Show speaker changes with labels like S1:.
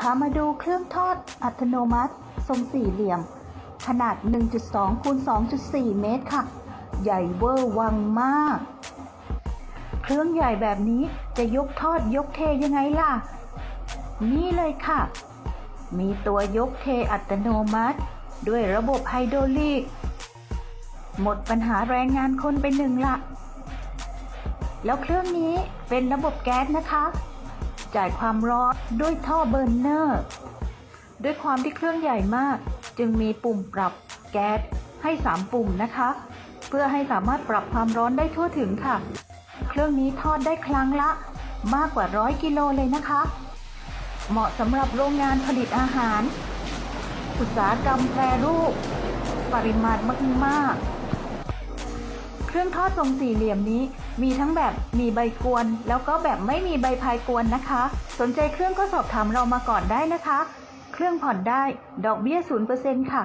S1: พามาดูเครื่องทอดอัตโนมัติ ทรงสี่เหลี่ยม ขนาด 1.2คูณ2.4 เมตรค่ะ ใหญ่เวอร์วังมาก เครื่องใหญ่แบบนี้จะยกทอดยกเทยังไงล่ะ นี่เลยค่ะ มีตัวยกเทอัตโนมัติ ด้วยระบบไฮโดรลิก หมดปัญหาแรงงานคนไปหนึ่งละ แล้วเครื่องนี้เป็นระบบแก๊สนะคะ จ่ายความร้อนด้วยท่อเบิร์นเนอร์ ด้วยความที่เครื่องใหญ่มาก จึงมีปุ่มปรับแก๊สให้ 3 ปุ่มนะคะ เพื่อให้สามารถปรับความร้อนได้ทั่วถึงค่ะ เครื่องนี้ทอดได้ครั้งละมากกว่าร้อยกิโลเลยนะคะ เหมาะสำหรับโรงงานผลิตอาหาร อุตสาหกรรมแปรรูป ปริมาณมากๆ เครื่องทอดทรงสี่เหลี่ยมนี้ มีทั้งแบบมีใบกวน แล้วก็แบบไม่มีใบพายกวนนะคะ สนใจเครื่องก็สอบถามเรามาก่อนได้นะคะ เครื่องผ่อนได้ ดอกเบี้ย0%ค่ะ